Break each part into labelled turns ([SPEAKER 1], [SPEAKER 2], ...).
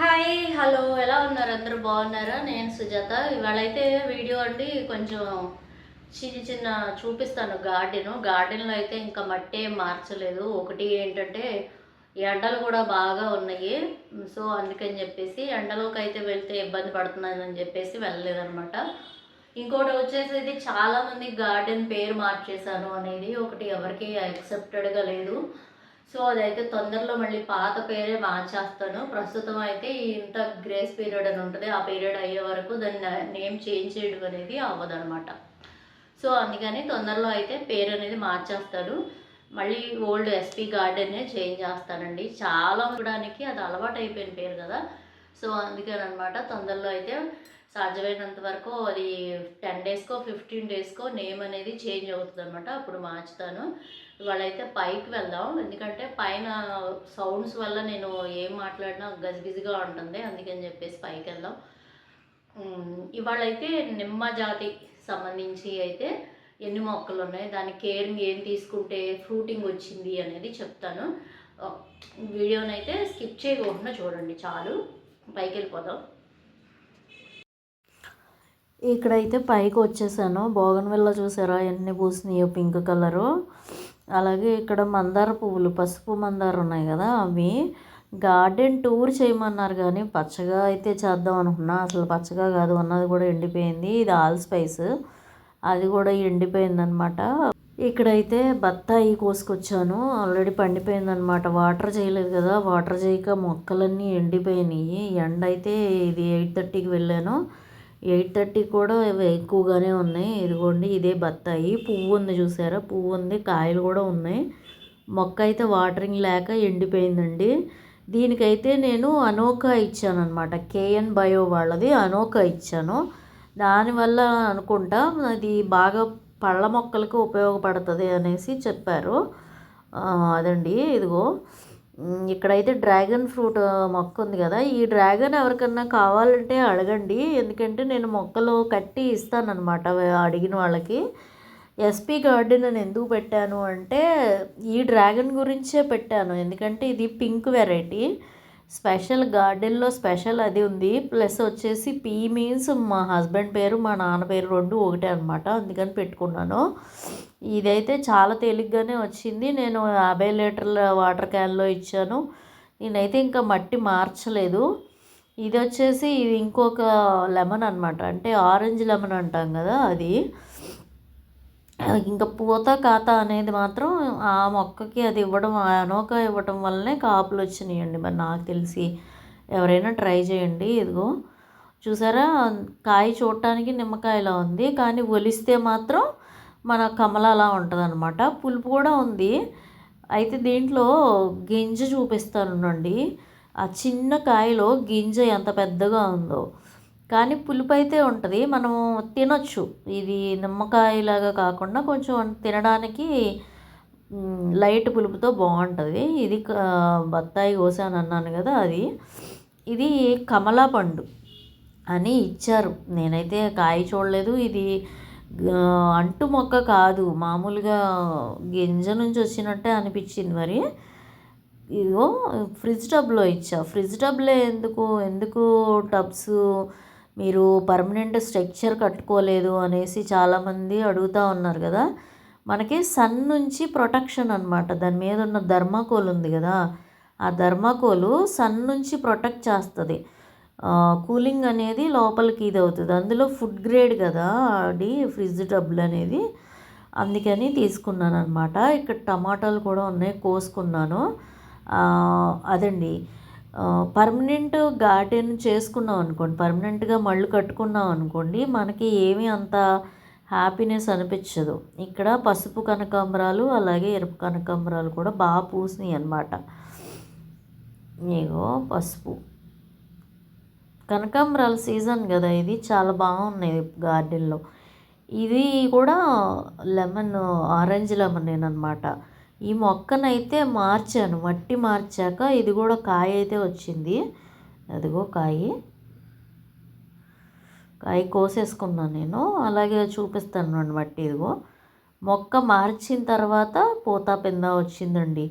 [SPEAKER 1] Hi hello ఎలా ఉన్నారు? అందరూ బాగున్నారా? నేను సుజాత. ఇవాళ అయితే వీడియో అండి కొంచెం చిన్న చిన్న చూపిస్తాను గార్డెన్. గార్డెన్లో అయితే ఇంకా మట్టి మార్చలేదు. ఒకటి ఏంటంటే ఎండలు కూడా బాగా ఉన్నాయి. సో అందుకని చెప్పేసి ఎండలోకి అయితే వెళ్తే ఇబ్బంది పడుతున్నానని చెప్పేసి వెళ్ళలేదనమాట ఇంకోటి వచ్చేసి ఇది చాలామంది గార్డెన్ పేరు మార్చేశాను అనేది ఒకటి ఎవరికి యాక్సెప్టెడ్గా లేదు. సో అదైతే తొందరలో మళ్ళీ పాత పేరే మార్చేస్తాను. ప్రస్తుతం అయితే ఇంత గ్రేస్ పీరియడ్ అని ఉంటుంది. ఆ పీరియడ్ అయ్యే వరకు దాన్ని నేమ్ చేంజ్ చేయడం అనేది అవ్వదనమాట సో అందుకని తొందరలో అయితే పేరు అనేది మార్చేస్తాడు మళ్ళీ ఓల్డ్ ఎస్పీ గార్డెన్నే చేంజ్ చేస్తానండి. చాలా చూడడానికి అది అలవాటు అయిపోయిన పేరు కదా. సో అందుకని అనమాట తొందరలో అయితే సాధ్యమైనంత వరకు అది టెన్ డేస్కో ఫిఫ్టీన్ డేస్కో నేమ్ అనేది చేంజ్ అవుతుంది అనమాట అప్పుడు మార్చుతాను. ఇవాళైతే పైకి వెళ్దాం. ఎందుకంటే పైన సౌండ్స్ వల్ల నేను ఏం మాట్లాడినా గజిబిజిగా ఉంటుంది. అందుకని చెప్పేసి పైకి వెళ్దాం. ఇవాళైతే నిమ్మ జాతి సంబంధించి అయితే ఎన్ని మొక్కలు ఉన్నాయి? దాని కేరింగ్ ఏం తీసుకుంటే ఫ్రూటింగ్ వచ్చింది అనేది చెప్తాను. వీడియోనైతే స్కిప్ చేయకుండా చూడండి చాలు. పైకి వెళ్ళిపోదాం. ఇక్కడైతే పైకి వచ్చేసాను. బోగన్విల్ల చూసారా? ఎన్ని పూసినాయో పింక్ కలరు. అలాగే ఇక్కడ మందార పువ్వులు పసుపు మందార ఉన్నాయి కదా అవి. గార్డెన్ టూర్ చేయమన్నారు కానీ పచ్చగా అయితే చేద్దాం అనుకున్నా. అసలు పచ్చగా కాదు ఉన్నది కూడా ఎండిపోయింది. ఇది ఆల్ స్పైస్. అది కూడా ఎండిపోయింది అనమాట ఇక్కడైతే బత్తాయి కోసుకొచ్చాను. ఆల్రెడీ పండిపోయిందనమాట. వాటర్ చేయలేదు కదా. వాటర్ చేయక మొక్కలన్నీ ఎండిపోయినాయి. ఎండ అయితే ఇది ఎయిట్ థర్టీకి వెళ్ళాను. ఎయిట్ థర్టీ కూడా ఇవి ఎక్కువగానే ఉన్నాయి. ఇదిగోండి ఇదే బత్తాయి. పువ్వు ఉంది చూసారా? పువ్వు ఉంది కాయలు కూడా ఉన్నాయి. మొక్క అయితే వాటరింగ్ లేక ఎండిపోయిందండి. దీనికైతే నేను అనోకా ఇచ్చాను అనమాట కేఎన్ బయో వాళ్ళది అనోకా ఇచ్చాను. దానివల్ల అనుకుంటా అది బాగా పళ్ళ మొక్కలకు ఉపయోగపడుతుంది అనేసి చెప్పారు. అదండి. ఇదిగో ఇక్కడైతే డ్రాగన్ ఫ్రూట్ మొక్క ఉంది కదా. ఈ డ్రాగన్ ఎవరికన్నా కావాలంటే అడగండి. ఎందుకంటే నేను మొక్కలు కట్టి ఇస్తానన్నమాట అడిగిన వాళ్ళకి. ఎస్పీ గార్డెన్ అని ఎందుకు పెట్టాను అంటే ఈ డ్రాగన్ గురించే పెట్టాను. ఎందుకంటే ఇది పింక్ వెరైటీ. స్పెషల్ గార్డెన్లో స్పెషల్ అది ఉంది. ప్లస్ వచ్చేసి పీ మీన్స్ మా హస్బెండ్ పేరు మా నాన్న పేరు రెండు ఒకటే అనమాట అందుకని పెట్టుకున్నాను. ఇదైతే చాలా తేలిగ్గానే వచ్చింది. నేను యాభై లీటర్ల వాటర్ క్యాన్లో ఇచ్చాను. నేనైతే ఇంకా మట్టి మార్చలేదు. ఇది వచ్చేసి ఇది ఇంకొక లెమన్ అనమాట అంటే ఆరెంజ్ లెమన్ అంటాం కదా అది. ఇంకా పూత కాత అనేది మాత్రం ఆ మొక్కకి అది ఇవ్వడం ఆ అనోక ఇవ్వడం వల్లనే కాపులు వచ్చినాయండి. మరి నాకు తెలిసి ఎవరైనా ట్రై చేయండి. ఇదిగో చూసారా? కాయ చూడటానికి నిమ్మకాయలా ఉంది. కానీ ఒలిస్తే మాత్రం మన కమలలా ఉంటుంది అనమాట పులుపు కూడా ఉంది. అయితే దీంట్లో గింజ చూపిస్తానండి ఆ చిన్న కాయలో గింజ ఎంత పెద్దగా ఉందో. కానీ పులుపు అయితే ఉంటుంది. మనం తినొచ్చు. ఇది నిమ్మకాయలాగా కాకుండా కొంచెం తినడానికి లైట్ పులుపుతో బాగుంటుంది. ఇది బత్తాయి కోసాను అన్నాను కదా అది. ఇది కమలా పండు అని ఇచ్చారు. నేనైతే కాయ చూడలేదు. ఇది అంటు మొక్క కాదు. మామూలుగా గింజ నుంచి వచ్చినట్టే అనిపించింది మరి. ఇదిగో ఫ్రిడ్జ్ టబ్లో ఇచ్చా. ఫ్రిడ్జ్ టబ్లే ఎందుకు ఎందుకు టబ్స్ మీరు పర్మనెంట్ స్ట్రక్చర్ కట్టుకోలేదు అనేసి చాలామంది అడుగుతూ ఉన్నారు కదా. మనకి సన్ నుంచి ప్రొటెక్షన్ అనమాట దాని మీద ఉన్న ధర్మాకోల్ ఉంది కదా. ఆ ధర్మాకోలు సన్ నుంచి ప్రొటెక్ట్ చేస్తుంది. కూలింగ్ అనేది లోపలికి ఇది అవుతుంది. అందులో ఫుడ్ గ్రేడ్ కదా. అది ఫ్రిడ్జ్ డబ్బులు అనేది. అందుకని తీసుకున్నాను అనమాట ఇక్కడ టమాటాలు కూడా ఉన్నాయి కోసుకున్నాను. అదండి. పర్మనెంట్ గార్డెన్ చేసుకున్నాం అనుకోండి పర్మనెంట్గా మళ్ళు కట్టుకున్నాం అనుకోండి మనకి ఏమీ అంత హ్యాపీనెస్ అనిపించదు. ఇక్కడ పసుపు కనకాంబరాలు అలాగే ఎరుపు కనకాంబరాలు కూడా బాగా పూసినాయి అన్నమాట. ఇగో పసుపు. కనకాంబరాల సీజన్ కదా ఇది చాలా బాగున్నాయి గార్డెన్లో ఇది కూడా లెమన్ ఆరెంజ్ లెమన్ అనమాట ఈ మొక్కనైతే మార్చాను. మట్టి మార్చాక ఇది కూడా కాయ అయితే వచ్చింది. అదిగో కాయ. కాయ కోసేసుకున్నాను నేను. అలాగే చూపిస్తాను అండి మట్టి ఇదిగో. మొక్క మార్చిన తర్వాత పూత పింద వచ్చిందండి.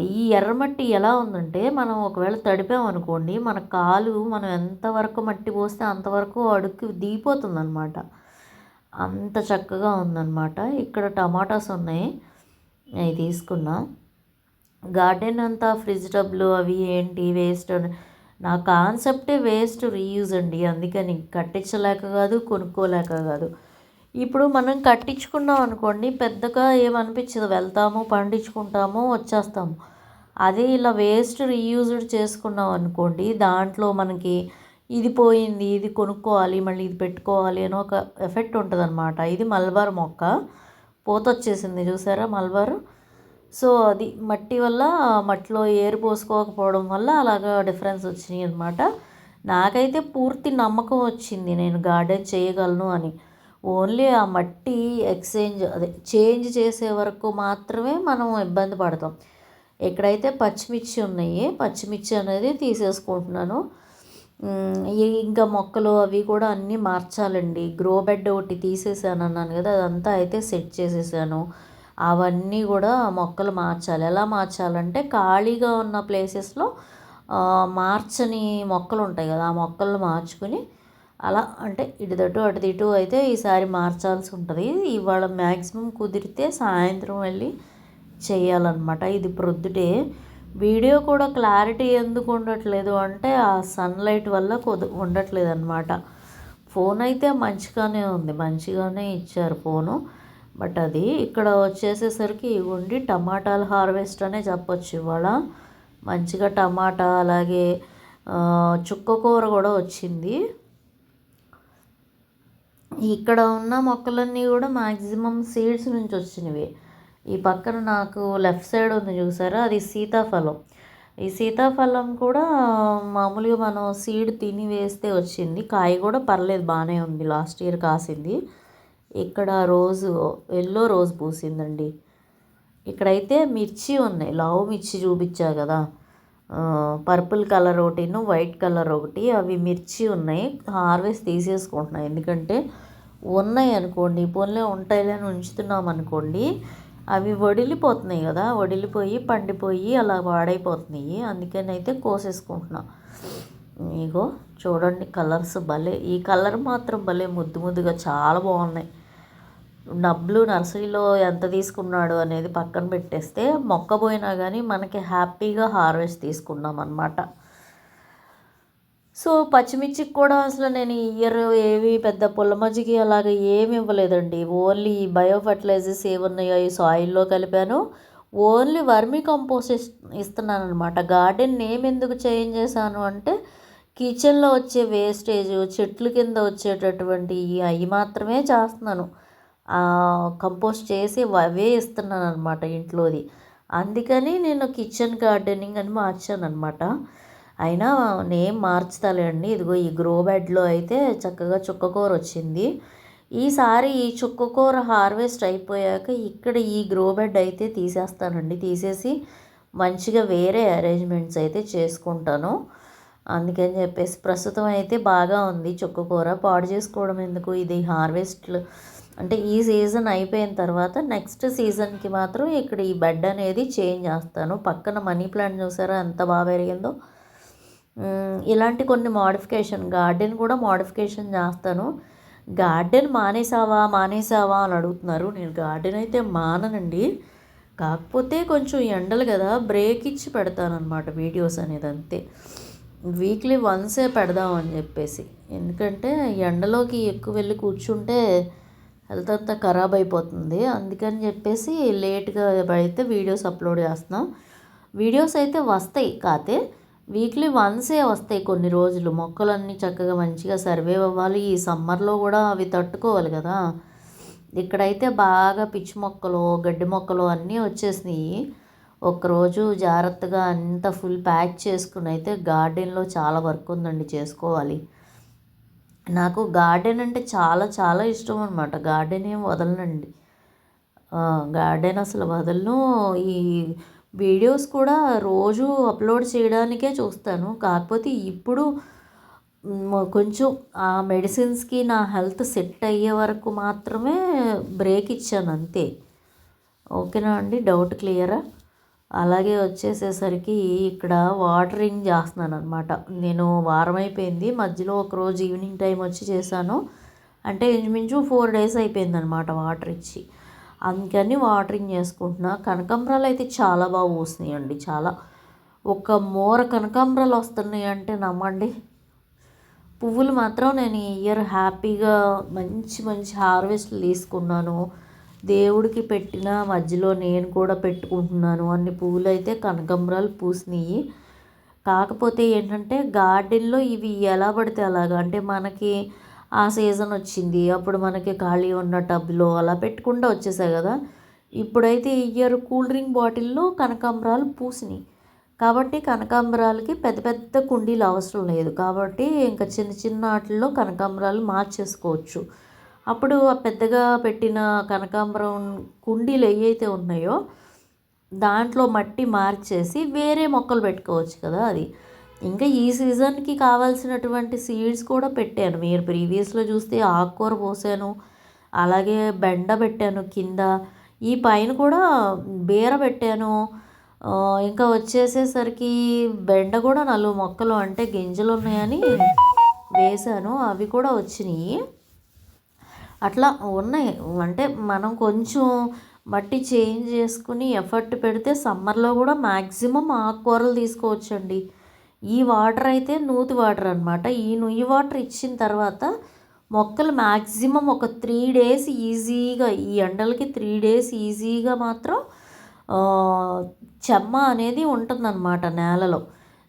[SPEAKER 1] ఈ ఎర్రమట్టి ఎలా ఉందంటే మనం ఒకవేళ తడిపామనుకోండి మన కాలు మనం ఎంతవరకు మట్టి పోస్తే అంతవరకు అడుక్కి దిగిపోతుంది అంత చక్కగా ఉందన్నమాట. ఇక్కడ టమాటాస్ ఉన్నాయి. అవి తీసుకున్నా. గార్డెన్ అంతా ఫ్రిడ్జ్ డబ్బులు అవి ఏంటి వేస్ట్ అని. నా కాన్సెప్టే వేస్ట్ రీయూజ్ అండి. అందుకని కట్టించలేక కాదు కొనుక్కోలేక కాదు. ఇప్పుడు మనం కట్టించుకున్నాం అనుకోండి పెద్దగా ఏమనిపించదు. వెళ్తాము పండించుకుంటాము వచ్చేస్తాము. అదే ఇలా వేస్ట్ రీయూజ్డ్ చేసుకున్నాం అనుకోండి దాంట్లో మనకి ఇది పోయింది ఇది కొనుక్కోవాలి మళ్ళీ ఇది పెట్టుకోవాలి అని ఒక ఎఫెక్ట్ ఉంటుంది అనమాట ఇది మల్బార్ మొక్క. పూత వచ్చేసింది చూసారా మల్బారు? సో అది మట్టి వల్ల మట్టిలో ఏరు పోసుకోకపోవడం వల్ల అలాగా డిఫరెన్స్ వచ్చినాయి అనమాట నాకైతే పూర్తి నమ్మకం వచ్చింది నేను గార్డెన్ చేయగలను అని. ఓన్లీ ఆ మట్టి ఎక్స్చేంజ్ అదే చేంజ్ చేసే వరకు మాత్రమే మనం ఇబ్బంది పడతాం. ఎక్కడైతే పచ్చిమిర్చి ఉన్నాయి పచ్చిమిర్చి అనేది తీసేసుకుంటున్నాను. ఇంకా మొక్కలు అవి కూడా అన్నీ మార్చాలండి. గ్రో బెడ్ ఒకటి తీసేసాను అన్నాను కదా అదంతా అయితే సెట్ చేసేసాను. అవన్నీ కూడా మొక్కలు మార్చాలి. ఎలా మార్చాలంటే ఖాళీగా ఉన్న ప్లేసెస్లో మార్చని మొక్కలు ఉంటాయి కదా ఆ మొక్కలను మార్చుకుని అలా అంటే ఇటుదటు అటు ఇటు అయితే ఈసారి మార్చాల్సి ఉంటుంది. ఇవాళ మ్యాక్సిమం కుదిరితే సాయంత్రం వెళ్ళి చేయాలన్నమాట. ఇది ప్రొద్దుటే. వీడియో కూడా క్లారిటీ ఎందుకు ఉండట్లేదు అంటే ఆ సన్లైట్ వల్ల కుద ఉండట్లేదు అనమాట ఫోన్ అయితే మంచిగానే ఉంది మంచిగానే ఇచ్చారు ఫోను. బట్ అది ఇక్కడ వచ్చేసేసరికి ఉండి టమాటాలు హార్వెస్ట్ అనే చెప్పొచ్చు ఇవాళ. మంచిగా టమాటా అలాగే చుక్క కూర కూడా వచ్చింది. ఇక్కడ ఉన్న మొక్కలన్నీ కూడా మ్యాక్సిమం సీడ్స్ నుంచి వచ్చినవి. ఈ పక్కన నాకు లెఫ్ట్ సైడ్ ఉంది చూసారా? అది సీతాఫలం. ఈ సీతాఫలం కూడా మామూలుగా మనం సీడ్ తిని వేస్తే వచ్చింది. కాయ కూడా పర్లేదు బాగానే ఉంది. లాస్ట్ ఇయర్ కాసింది. ఇక్కడ రోజు ఎల్లో రోజ్ పూసిందండి. ఇక్కడైతే మిర్చి ఉన్నాయి. లావు మిర్చి చూపించా కదా. పర్పుల్ కలర్ ఒకటిను వైట్ కలర్ ఒకటి. అవి మిర్చి ఉన్నాయి. హార్వెస్ట్ తీసేసుకుంటున్నాయి ఎందుకంటే ఉన్నాయి అనుకోండి. పోన్లే ఉంటాయిలే ఉంచుతున్నాం అనుకోండి అవి వడిలిపోతున్నాయి కదా వడిలిపోయి పండిపోయి అలా పాడైపోతున్నాయి అందుకని అయితే కోసేసుకుంటున్నా. ఇగో చూడండి కలర్స్ భలే ఈ కలర్ మాత్రం భలే ముద్దు ముద్దుగా చాలా బాగున్నాయి. డబ్బులు నర్సరీలో ఎంత తీసుకున్నాడు అనేది పక్కన పెట్టేస్తే మొక్క పోయినా కానీ మనకి హ్యాపీగా హార్వెస్ట్ తీసుకున్నాం అనమాట సో పచ్చిమిర్చికి కూడా అసలు నేను ఈ ఇయర్ ఏవి పెద్ద పుల్ల మజ్జిగ అలాగ ఏమి ఇవ్వలేదండి. ఓన్లీ బయో ఫర్టిలైజర్స్ ఏమున్నాయో ఈ సాయిల్లో కలిపాను. ఓన్లీ వర్మీ కంపోస్ట్ ఇస్తున్నాను అనమాట గార్డెన్ నేమ్ ఎందుకు చేంజ్ చేశాను అంటే కిచెన్లో వచ్చే వేస్టేజ్ చెట్లు కింద వచ్చేటటువంటి అవి మాత్రమే చేస్తున్నాను. కంపోస్ట్ చేసి అవే ఇస్తున్నాను అనమాట ఇంట్లోది. అందుకని నేను కిచెన్ గార్డెనింగ్ అని మార్చాను అనమాట అయినా నేమ్ మార్చుతాలేండి. ఇదిగో ఈ గ్రో బెడ్లో అయితే చక్కగా చుక్కకూర వచ్చింది. ఈసారి ఈ చుక్కకూర హార్వెస్ట్ అయిపోయాక ఇక్కడ ఈ గ్రో బెడ్ అయితే తీసేస్తానండి. తీసేసి మంచిగా వేరే అరేంజ్మెంట్స్ అయితే చేసుకుంటాను. అందుకని చెప్పేసి ప్రస్తుతం అయితే బాగా ఉంది చుక్కకూర. పాడు చేసుకోవడం ఎందుకు? ఇది హార్వెస్ట్లు అంటే ఈ సీజన్ అయిపోయిన తర్వాత నెక్స్ట్ సీజన్కి మాత్రం ఇక్కడ ఈ బెడ్ అనేది చేంజ్ చేస్తాను. పక్కన మనీ ప్లాంట్ చూసారా? ఎంత బాగా పెరిగిందో. ఇలాంటి కొన్ని మోడిఫికేషన్ గార్డెన్ కూడా మోడిఫికేషన్ చేస్తాను. గార్డెన్ మానేసావా మానేసావా అని అడుగుతున్నారు. నేను గార్డెన్ అయితే మాననండి. కాకపోతే కొంచెం ఎండలు కదా బ్రేక్ ఇచ్చి పెడతాను అనమాట వీడియోస్ అనేది అంతే. వీక్లీ వన్సే పెడదామని చెప్పేసి. ఎందుకంటే ఎండలోకి ఎక్కువ వెళ్ళి కూర్చుంటే హెల్త్ అంతా ఖరాబ్ అయిపోతుంది. అందుకని చెప్పేసి లేట్గా అయితే వీడియోస్ అప్లోడ్ చేస్తున్నాం. వీడియోస్ అయితే వస్తాయి కాతే వీక్లీ వన్సే వస్తాయి కొన్ని రోజులు. మొక్కలన్నీ చక్కగా మంచిగా సర్వే అవ్వాలి. ఈ సమ్మర్లో కూడా అవి తట్టుకోవాలి కదా. ఇక్కడైతే బాగా పిచ్చి మొక్కలు గడ్డి మొక్కలు అన్నీ వచ్చేసినాయి. ఒకరోజు జాగ్రత్తగా అంతా ఫుల్ ప్యాక్ చేసుకుని అయితే గార్డెన్లో చాలా వర్క్ ఉందండి చేసుకోవాలి. నాకు గార్డెన్ అంటే చాలా చాలా ఇష్టం అనమాట గార్డెన్ ఏం వదలనండి. గార్డెన్ అసలు వదలను. ఈ వీడియోస్ కూడా రోజు అప్లోడ్ చేయడానికే చూస్తాను. కాకపోతే ఇప్పుడు కొంచెం ఆ మెడిసిన్స్కి నా హెల్త్ సెట్ అయ్యే వరకు మాత్రమే బ్రేక్ ఇచ్చాను అంతే. ఓకేనా అండి? డౌట్ క్లియరా? అలాగే వచ్చేసేసరికి ఇక్కడ వాటరింగ్ చేస్తున్నాను అనమాట నేను వారం అయిపోయింది. మధ్యలో ఒకరోజు ఈవినింగ్ టైం వచ్చి చేశాను. అంటే ఇంచుమించు ఫోర్ డేస్ అయిపోయింది అనమాట వాటర్ ఇచ్చి. అందుకని వాటరింగ్ చేసుకుంటున్నా. కనకాంబరాలు అయితే చాలా బాగా పూస్తున్నాయండి చాలా. ఒక మోర కనకాంబరాలు వస్తున్నాయి అంటే నమ్మండి. పువ్వులు మాత్రం నేను ఈ ఇయర్ హ్యాపీగా మంచి మంచి హార్వెస్ట్లు తీసుకున్నాను. దేవుడికి పెట్టిన మధ్యలో నేను కూడా పెట్టుకుంటున్నాను. అన్ని పువ్వులు అయితే కనకాంబరాలు పూసినాయి. కాకపోతే ఏంటంటే గార్డెన్లో ఇవి ఎలా పడితే అలాగా. అంటే మనకి ఆ సీజన్ వచ్చింది. అప్పుడు మనకి ఖాళీ ఉన్న టబ్లో అలా పెట్టుకుంటూ వచ్చేసాయి కదా. ఇప్పుడైతే ఇయర్ కూల్ డ్రింక్ బాటిల్లో కనకాంబరాలు పూసినాయి. కాబట్టి కనకాంబరాలకి పెద్ద పెద్ద కుండీలు అవసరం లేదు. కాబట్టి ఇంకా చిన్న చిన్న వాటిల్లో కనకాంబరాలు మార్చేసుకోవచ్చు. అప్పుడు ఆ పెద్దగా పెట్టిన కనకాంబరం కుండీలు ఏవైతే ఉన్నాయో దాంట్లో మట్టి మార్చేసి వేరే మొక్కలు పెట్టుకోవచ్చు కదా అది. ఇంకా ఈ సీజన్కి కావాల్సినటువంటి సీడ్స్ కూడా పెట్టాను. మీరు ప్రీవియస్లో చూస్తే ఆకుకూర పోసాను అలాగే బెండ పెట్టాను కింద ఈ పైన కూడా బీర పెట్టాను. ఇంకా వచ్చేసేసరికి బెండ కూడా నలుగు మొక్కలు అంటే గింజలు ఉన్నాయని వేశాను అవి కూడా వచ్చినాయి. అట్లా ఉన్నాయి. అంటే మనం కొంచెం మట్టి చేంజ్ చేసుకుని ఎఫర్ట్ పెడితే సమ్మర్లో కూడా మ్యాక్సిమం ఆకుకూరలు తీసుకోవచ్చండి. ఈ వాటర్ అయితే నూతి వాటర్ అనమాట ఈ నుయ్యి వాటర్ ఇచ్చిన తర్వాత మొక్కలు మ్యాక్సిమం ఒక త్రీ డేస్ ఈజీగా ఈ ఎండలకి త్రీ డేస్ ఈజీగా మాత్రం చెమ్మ అనేది ఉంటుందన్నమాట నేలలో.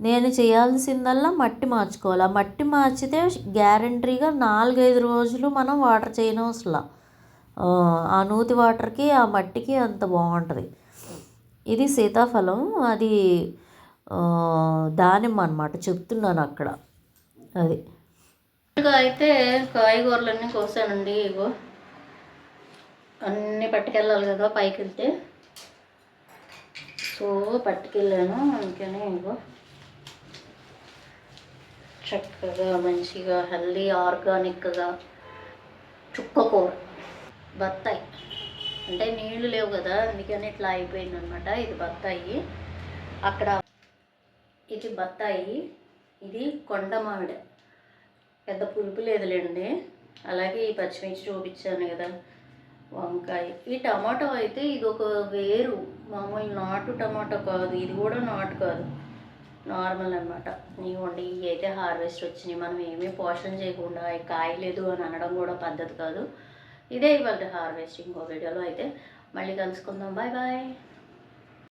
[SPEAKER 1] నేను చేయాల్సిందల్లా మట్టి మార్చుకోవాలి. ఆ మట్టి మార్చితే గ్యారంటీగా నాలుగైదు రోజులు మనం వాటర్ చేయనవసరం ఆ నూతి వాటర్కి ఆ మట్టికి అంత బాగుంటుంది. ఇది సీతాఫలం. అది దానిమ్మ అనమాట చెప్తున్నాను అక్కడ. అది. అయితే కాయగూరలన్నీ కోసానండి ఇగో. అన్నీ పట్టుకెళ్ళాలి కదా పైకి వెళ్తే సో పట్టుకెళ్ళాను. అందుకని ఇగో. చక్కగా మంచిగా హెల్దీ ఆర్గానిక్గా చుక్కకూర బత్తాయి. అంటే నీళ్ళు లేవు కదా అందుకని ఇట్లా అయిపోయింది అనమాట ఇది బత్తాయి. అక్కడ ఇది బత్తాయి ఇది కొండ మామిడి. పెద్ద పులుపు లేదులేండి. అలాగే ఈ పచ్చిమిర్చి చూపించాను కదా వంకాయ. ఈ టమాటో అయితే ఇది ఒక వేరు. మామూలు నాటు టమాటో కాదు ఇది కూడా నాటు కాదు. నార్మల్ అనమాట ఇవ్వండి ఇవి అయితే హార్వెస్ట్ వచ్చినాయి. మనం ఏమీ పోషణ చేయకుండా కాయలేదు అని అనడం కూడా పద్ధతి కాదు. ఇదే ఇవాళ హార్వెస్ట్ ఇంకో వీడియోలో అయితే. మళ్ళీ కలుసుకుందాం. Bye bye.